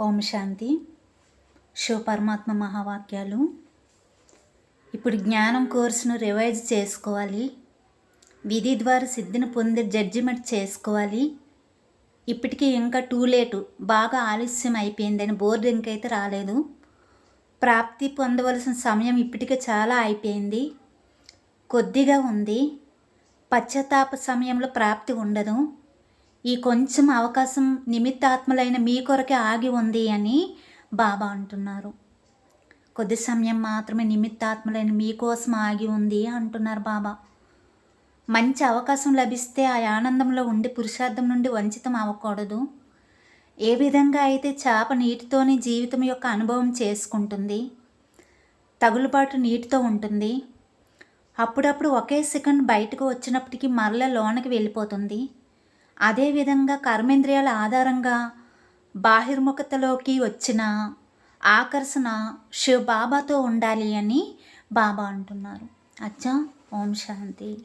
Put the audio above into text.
ఓం శాంతి. శివ పరమాత్మ మహావాక్యాలు. ఇప్పుడు జ్ఞానం కోర్సును రివైజ్ చేసుకోవాలి. విధి ద్వారా సిద్ధిని పొంది జడ్జిమెంట్ చేసుకోవాలి. ఇప్పటికీ ఇంకా టూ లేటు బాగా ఆలస్యం అయిపోయిందని బోర్డు ఇంకైతే రాలేదు. ప్రాప్తి పొందవలసిన సమయం ఇప్పటికే చాలా అయిపోయింది. కొద్దిగా ఉంది. పశ్చాత్తాప సమయంలో ప్రాప్తి ఉండదు. ఈ కొంచెం అవకాశం నిమిత్తాత్మలైన మీ కొరకే ఆగి ఉంది అని బాబా అంటున్నారు. కొద్ది సమయం మాత్రమే నిమిత్తాత్మలైన మీకోసం ఆగి ఉంది అంటున్నారు బాబా. మంచి అవకాశం లభిస్తే ఆ ఆనందంలో ఉండి పురుషార్థం నుండి వంచితం అవ్వకూడదు. ఏ విధంగా అయితే చేప నీటితోనే జీవితం యొక్క అనుభవం చేసుకుంటుంది తగులుబాటు నీటితో ఉంటుంది అప్పుడప్పుడు ఒకే సెకండ్ బయటకు వచ్చినప్పటికీ మరల లోనకి వెళ్ళిపోతుంది. అదేవిధంగా కర్మేంద్రియాల ఆధారంగా బాహిర్ముఖతలోకి వచ్చిన ఆకర్షణ శివ బాబాతో ఉండాలి అని బాబా అంటున్నారు. అచ్చా ఓం శాంతి.